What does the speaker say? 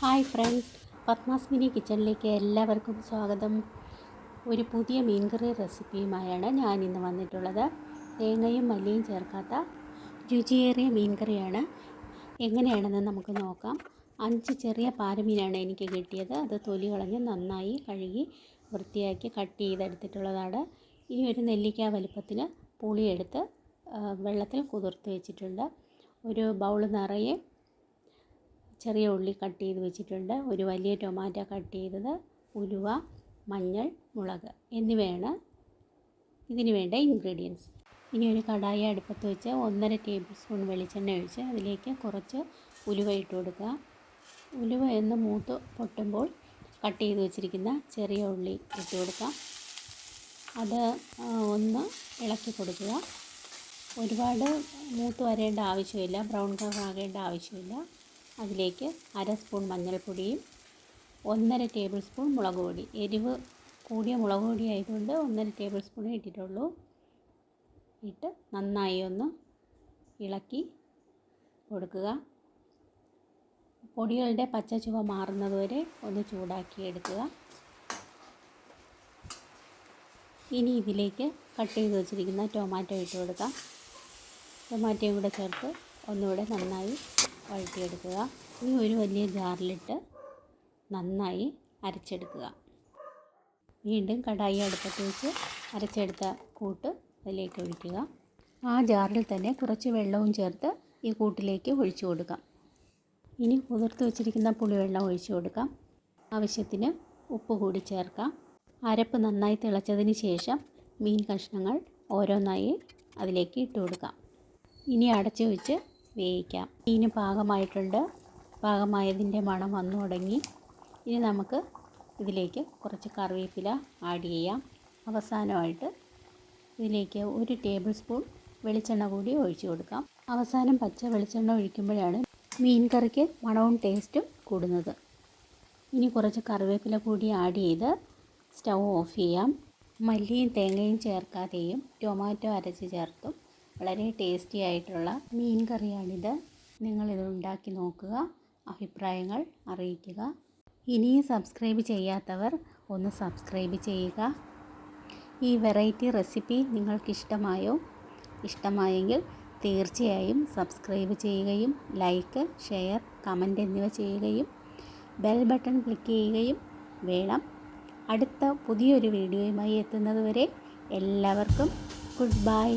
Hi friends. Padmas mini കിച്ചണിലേക്ക് എല്ലാവർക്കും സ്വാഗതം. ഒരു പുതിയ മീൻകറി റെസിപ്പിയുമായാണ് ഞാൻ ഇന്ന് വന്നിട്ടുള്ളത്. തേങ്ങയും മല്ലിയും ചേർക്കാത്ത രുചിയേറിയ മീൻകറിയാണ് എങ്ങനെയാണെന്ന് നമുക്ക് നോക്കാം. അഞ്ച് ചെറിയ പാരമീനാണ് എനിക്ക് കിട്ടിയത്. അത് തൊലി കളഞ്ഞ് നന്നായി കഴുകി വൃത്തിയാക്കി കട്ട് ചെയ്തെടുത്തിട്ടുള്ളതാണ്. ഇനി ഒരു നെല്ലിക്ക വലുപ്പത്തിന് പുളിയെടുത്ത് വെള്ളത്തിൽ കുതിർത്ത് വെച്ചിട്ടുണ്ട്. ഒരു ബൗൾ നിറയെ ചെറിയ ഉള്ളി കട്ട് ചെയ്ത് വെച്ചിട്ടുണ്ട്. ഒരു വലിയ ടൊമാറ്റോ കട്ട് ചെയ്തത് ഉലുവ മഞ്ഞൾ മുളക് എന്നിവയാണ് ഇതിന് വേണ്ട ഇൻഗ്രീഡിയൻസ് ഇനി ഒരു കടായി അടുപ്പത്ത് വെച്ച് ഒന്നര ടേബിൾ സ്പൂൺ വെളിച്ചെണ്ണ ഒഴിച്ച് അതിലേക്ക് കുറച്ച് ഉലുവ ഇട്ട് കൊടുക്കുക. ഉലുവ എന്ന് മൂത്ത് പൊട്ടുമ്പോൾ കട്ട് ചെയ്ത് വെച്ചിരിക്കുന്ന ചെറിയ ഉള്ളി ഇട്ട് കൊടുക്കാം അത് ഒന്ന് ഇളക്കി കൊടുക്കുക. ഒരുപാട് മൂത്ത് വരേണ്ട ആവശ്യമില്ല. ബ്രൗൺ കളർ ആകേണ്ട ആവശ്യമില്ല. അതിലേക്ക് അര സ്പൂൺ മഞ്ഞൾപ്പൊടിയും ഒന്നര ടേബിൾ സ്പൂൺ മുളക് പൊടി. എരിവ് കൂടിയ മുളക് പൊടി ആയതുകൊണ്ട് ഒന്നര ടേബിൾ സ്പൂൺ ഇട്ടിട്ടുള്ളൂ. ഇട്ട് നന്നായി ഒന്ന് ഇളക്കി കൊടുക്കുക. പൊടികളുടെ പച്ച ചുവ മാറുന്നതുവരെ ഒന്ന് ചൂടാക്കി എടുക്കുക. ഇനി ഇതിലേക്ക് കട്ട് ചെയ്ത് വെച്ചിരിക്കുന്ന ടൊമാറ്റോ ഇട്ട് കൊടുക്കാം. ടൊമാറ്റോയും കൂടെ ചേർത്ത് ഒന്നുകൂടെ നന്നായി വഴറ്റിയെടുക്കുക. ഇനി ഒരു വലിയ ജാറിലിട്ട് നന്നായി അരച്ചെടുക്കുക. വീണ്ടും കടായി അടുപ്പത്ത് വെച്ച് അരച്ചെടുത്ത കൂട്ട് അതിലേക്ക് ഒഴിക്കുക. ആ ജാറിൽ തന്നെ കുറച്ച് വെള്ളവും ചേർത്ത് ഈ കൂട്ടിലേക്ക് ഒഴിച്ചു കൊടുക്കാം. ഇനി കുതിർത്ത് വെച്ചിരിക്കുന്ന പുളിവെള്ളം ഒഴിച്ചു കൊടുക്കാം. ആവശ്യത്തിന് ഉപ്പ് കൂടി ചേർക്കാം. അരപ്പ് നന്നായി തിളച്ചതിന് ശേഷം മീൻ കഷ്ണങ്ങൾ ഓരോന്നായി അതിലേക്ക് ഇട്ട് കൊടുക്കാം. ഇനി അടച്ചു വെച്ച് വേവിക്കാം. മീന് പാകമായിട്ടുണ്ട്. പാകമായതിന്റെ മണം വന്നു തുടങ്ങി. ഇനി നമുക്ക് ഇതിലേക്ക് കുറച്ച് കറിവേപ്പില ആഡ് ചെയ്യാം. അവസാനമായിട്ട് ഇതിലേക്ക് ഒരു ടേബിൾ സ്പൂൺ വെളിച്ചെണ്ണ കൂടി ഒഴിച്ചു കൊടുക്കാം. അവസാനം പച്ച വെളിച്ചെണ്ണ ഒഴിക്കുമ്പോഴാണ് മീൻ കറിക്ക് മണവും ടേസ്റ്റും കൂടുന്നത്. ഇനി കുറച്ച് കറിവേപ്പില കൂടി ആഡ് ചെയ്ത് സ്റ്റൗ ഓഫ് ചെയ്യാം. മല്ലിയും തേങ്ങയും ചേർക്കാതെയും ടൊമാറ്റോ അരച്ച് ചേർത്തും. വളരെ ടേസ്റ്റി ആയിട്ടുള്ള മീൻ കറിയാണിത്. നിങ്ങളിത് ഉണ്ടാക്കി നോക്കുക അഭിപ്രായങ്ങൾ അറിയിക്കുക. ഇനിയും സബ്സ്ക്രൈബ് ചെയ്യാത്തവർ ഒന്ന് സബ്സ്ക്രൈബ് ചെയ്യുക. ഈ വെറൈറ്റി റെസിപ്പി നിങ്ങൾക്കിഷ്ടമായോ? ഇഷ്ടമായെങ്കിൽ തീർച്ചയായും സബ്സ്ക്രൈബ് ചെയ്യുകയും ലൈക്ക് ഷെയർ കമന്റ് എന്നിവ ചെയ്യുകയും ബെൽ ബട്ടൺ ക്ലിക്ക് ചെയ്യുകയും വേണം. അടുത്ത പുതിയൊരു വീഡിയോയുമായി എത്തുന്നതുവരെ എല്ലാവർക്കും ഗുഡ് ബൈ